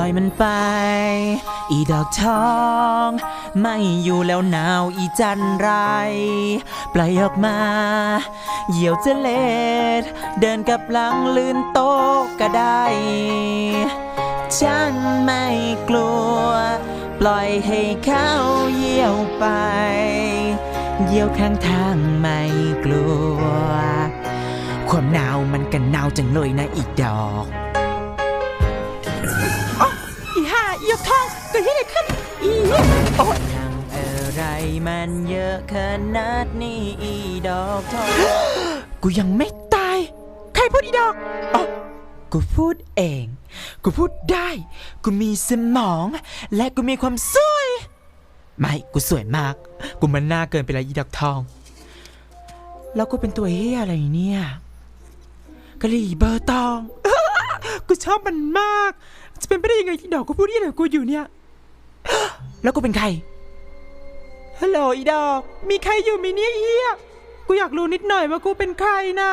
ล่อยมันไป อีดอกทอง ไม่อยู่แล้วหนาวอีจันไร ปล่อยออกมา เหยี่ยวจะเล็ดเดินกับหลังลื่นโต๊ะก็ได้ ฉันไม่กลัว ปล่อยให้เขาเยี่ยวไป เยี่ยวข้างทางไม่กลัว ความหนาวมันกันหนาวจังเลยนะอีดอก อีห่าอียกทองเกิดที่ไหนขึ้นอีโอ๊ยทางอะไรมันเยอะขนาดนี้อีดอกทองกูยังไม่ตาย ใครพูดอีดอกอ๋อกูพูดเอง กูพูดได้ กูมีสมอง และกูมีความสวย ไม่ กูสวยมาก กูมันหน้าเกินไปแล้วอีดอกทอง แล้วกูเป็นตัวเฮียอะไรเนี่ยกะหรี่เบอร์ตอง กูชอบมันมาก จะเป็นไปได้ยังไงที่ดอกกูพูดที่ไหนกูอยู่เนี่ย แล้วกูเป็นใคร ฮัลโหลอีดอก มีใครอยู่มีเนี่ยเฮียกูอยากรู้นิดหน่อยว่ากูเป็นใครน่ะ